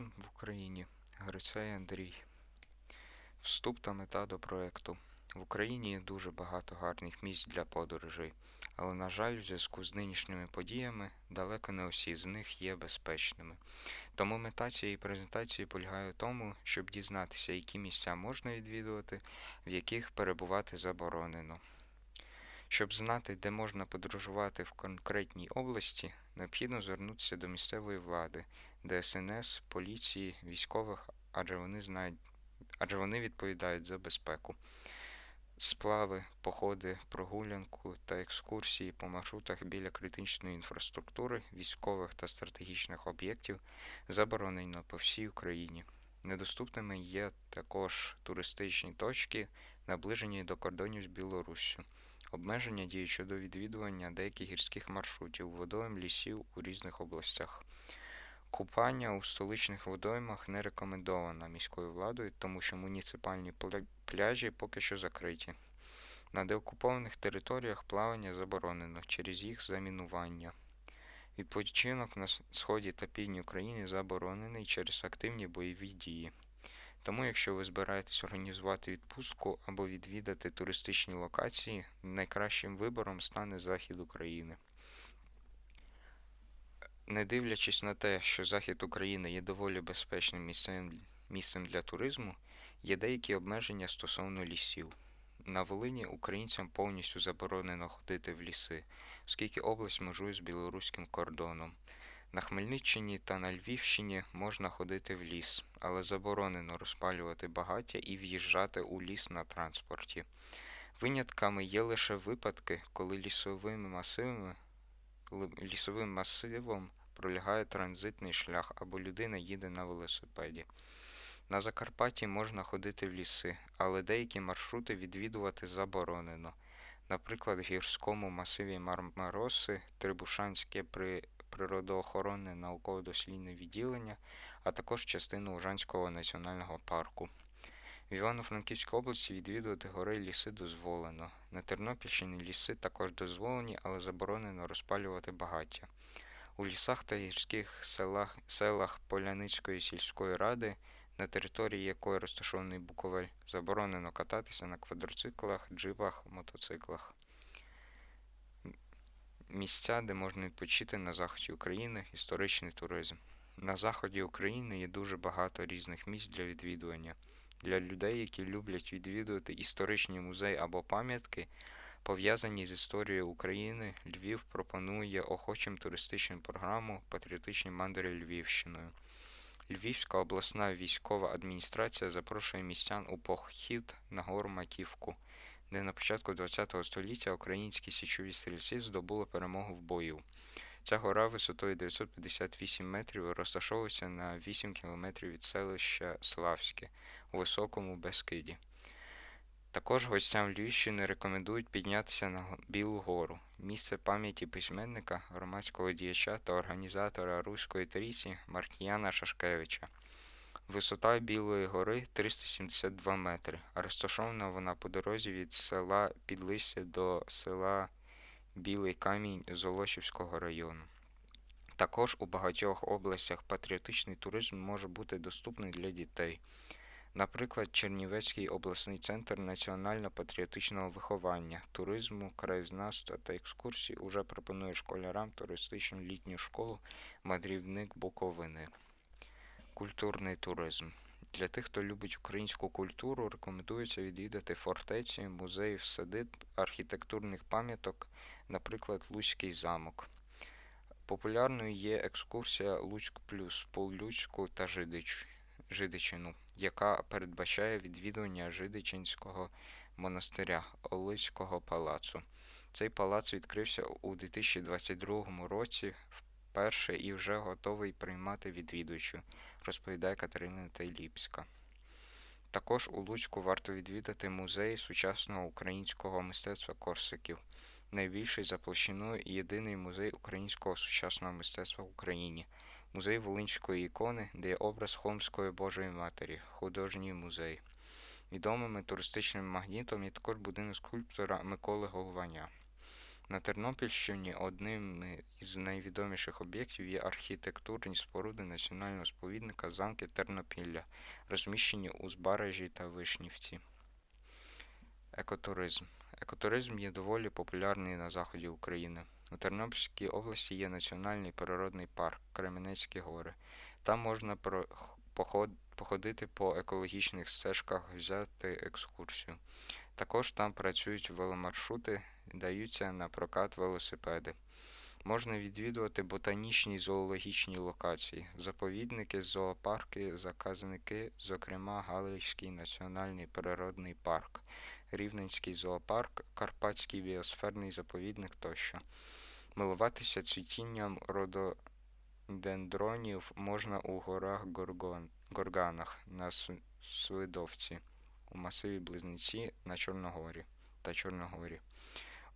в Україні. Грицей Андрій. Вступ та мета до проекту. В Україні є дуже багато гарних місць для подорожей, але, на жаль, в зв'язку з нинішніми подіями далеко не усі з них є безпечними. Тому мета цієї презентації полягає в тому, щоб дізнатися, які місця можна відвідувати, в яких перебувати заборонено. Щоб знати, де можна подорожувати в конкретній області, необхідно звернутися до місцевої влади, ДСНС, поліції, військових, адже вони знають, адже вони відповідають за безпеку. Сплави, походи, прогулянку та екскурсії по маршрутах біля критичної інфраструктури, військових та стратегічних об'єктів заборонено по всій Україні. Недоступними є також туристичні точки, наближені до кордонів з Білоруссю. Обмеження діють щодо відвідування деяких гірських маршрутів, водойм, лісів у різних областях. Купання у столичних водоймах не рекомендовано міською владою, тому що муніципальні пляжі поки що закриті. На деокупованих територіях плавання заборонено через їх замінування. Відпочинок на сході та півдні України заборонений через активні бойові дії. Тому, якщо ви збираєтесь організувати відпустку або відвідати туристичні локації, найкращим вибором стане захід України. Не дивлячись на те, що захід України є доволі безпечним місцем, місцем для туризму, є деякі обмеження стосовно лісів. На Волині українцям повністю заборонено ходити в ліси, оскільки область межує з білоруським кордоном. На Хмельниччині та на Львівщині можна ходити в ліс, але заборонено розпалювати багаття і в'їжджати у ліс на транспорті. Винятками є лише випадки, коли лісовими масивами, лісовим масивом пролягає транзитний шлях або людина їде на велосипеді. На Закарпатті можна ходити в ліси, але деякі маршрути відвідувати заборонено. Наприклад, в гірському масиві Мармароси, Трибушанське при природоохоронне науково-дослідне відділення, а також частину Ужанського національного парку. В Івано-Франківській області відвідувати гори і ліси дозволено. На Тернопільщині ліси також дозволені, але заборонено розпалювати багаття. У лісах та гірських селах, селах Поляницької сільської ради, на території якої розташований Буковель, заборонено кататися на квадроциклах, джипах, мотоциклах. Місця, де можна відпочити на заході України, історичний туризм. На заході України є дуже багато різних місць для відвідування. Для людей, які люблять відвідувати історичні музеї або пам'ятки, пов'язані з історією України, Львів пропонує охочим туристичну програму Патріотичні мандри Львівщиною. Львівська обласна військова адміністрація запрошує містян у похід на гору Маківку де на початку ХХ століття українські січові стрільці здобули перемогу в бою. Ця гора висотою 958 метрів розташовується на 8 кілометрів від селища Славське у Високому Бескиді. Також гостям Львівщини рекомендують піднятися на Білу гору, місце пам'яті письменника, громадського діяча та організатора Руської трійці Маркіяна Шашкевича. Висота Білої гори 372 метри, розташована вона по дорозі від села Підлисся до села Білий Камінь Золочівського району. Також у багатьох областях патріотичний туризм може бути доступний для дітей. Наприклад, Чернівецький обласний центр національно-патріотичного виховання, туризму, краєзнавства та екскурсій уже пропонує школярам туристичну літню школу Мандрівник Буковини. Культурний туризм. Для тих, хто любить українську культуру, рекомендується відвідати фортеці, музеї, садиб, архітектурних пам'яток, наприклад, Луцький замок. Популярною є екскурсія Луцьк Плюс по Луцьку та Жидич, Жидичину, яка передбачає відвідування Жидичинського монастиря Олицького палацу. Цей палац відкрився у 2022 році вперше і вже готовий приймати відвідувачів, розповідає Катерина Тайліпська. Також у Луцьку варто відвідати музей сучасного українського мистецтва Корсиків, найбільший за площиною і єдиний музей українського сучасного мистецтва в Україні, музей Волинської ікони, де є образ Холмської Божої Матері, художній музей. Відомим туристичним магнітом є також будинок скульптора Миколи Голованя. На Тернопільщині одним із найвідоміших об'єктів є архітектурні споруди національного сповідника замки Тернопілля, розміщені у Збаражі та Вишнівці. Екотуризм. Екотуризм є доволі популярний на заході України. У Тернопільській області є національний природний парк Кременецькі гори. Там можна походити по екологічних стежках, взяти екскурсію. Також там працюють веломаршрути, даються на прокат велосипеди. Можна відвідувати ботанічні й зоологічні локації, заповідники, зоопарки, заказники, зокрема Галицький національний природний парк, Рівненський зоопарк, Карпатський біосферний заповідник тощо. Милуватися цвітінням рододендронів можна у горах Горгон, Горганах на Свидовці, у масиві Близнеці на Чорногорі та Чорногорі.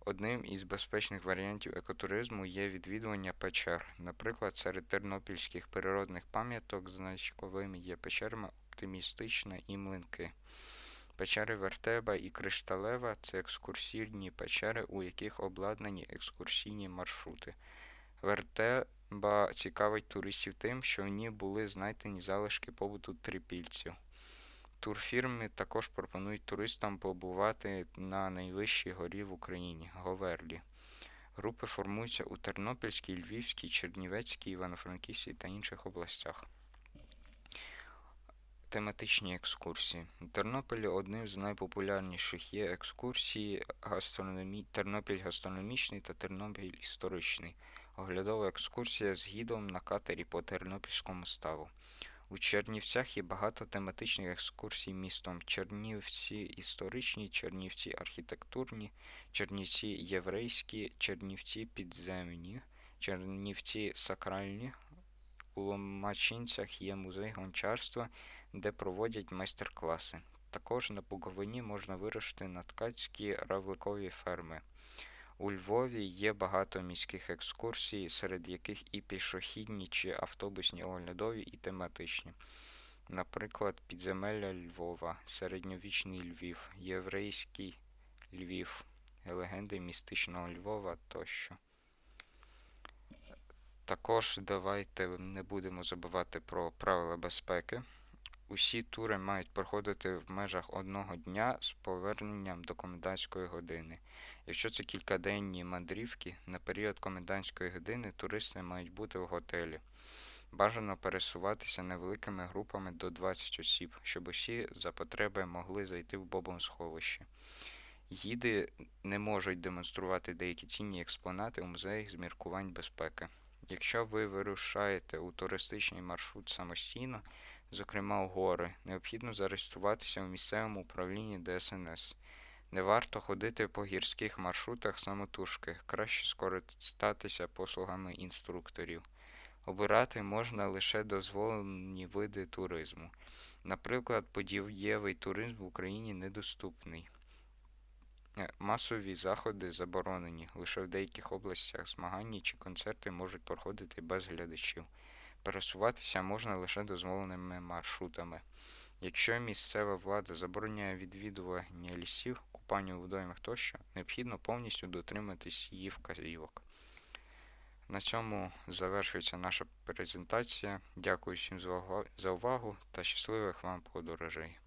Одним із безпечних варіантів екотуризму є відвідування печер. Наприклад, серед тернопільських природних пам'яток значковими є печерами Оптимістична і Млинки. Печери Вертеба і Кришталева це екскурсійні печери, у яких обладнані екскурсійні маршрути. Вертеба цікавить туристів тим, що в ній були знайдені залишки побуту трипільців. Турфірми також пропонують туристам побувати на найвищій горі в Україні Говерлі. Групи формуються у Тернопільській, Львівській, Чернівецькій, Івано-Франківській та інших областях. Тематичні екскурсії. У Тернополі одним з найпопулярніших є екскурсії гастрономі... Тернопіль гастрономічний та Тернопіль історичний. Оглядова екскурсія з гідом на катері по Тернопільському ставу. У Чернівцях є багато тематичних екскурсій містом. Чернівці історичні, Чернівці архітектурні, Чернівці єврейські, Чернівці підземні, Чернівці сакральні. У Ломачинцях є музей гончарства, де проводять майстер-класи. Також на Буковині можна вирушити на ткацькі равликові ферми. У Львові є багато міських екскурсій, серед яких і пішохідні чи автобусні оглядові, і тематичні. Наприклад, підземелля Львова, середньовічний Львів, єврейський Львів, легенди містичного Львова тощо. Також давайте не будемо забувати про правила безпеки. Усі тури мають проходити в межах одного дня з поверненням до комендантської години. Якщо це кількаденні мандрівки, на період комендантської години туристи мають бути в готелі. Бажано пересуватися невеликими групами до 20 осіб, щоб усі за потреби могли зайти в бомбосховище. Гіди не можуть демонструвати деякі цінні експонати у музеях з міркувань безпеки. Якщо ви вирушаєте у туристичний маршрут самостійно, зокрема у гори, необхідно зареєструватися у місцевому управлінні ДСНС. Не варто ходити по гірських маршрутах самотужки, краще скористатися послугами інструкторів. Обирати можна лише дозволені види туризму. Наприклад, подієвий туризм в Україні недоступний. Е, Масові заходи заборонені. Лише в деяких областях змагання чи концерти можуть проходити без глядачів. Пересуватися можна лише дозволеними маршрутами. Якщо місцева влада забороняє відвідування лісів, купання у водоймах тощо, необхідно повністю дотриматись її вказівок. На цьому завершується наша презентація. Дякую всім за увагу та щасливих вам подорожей.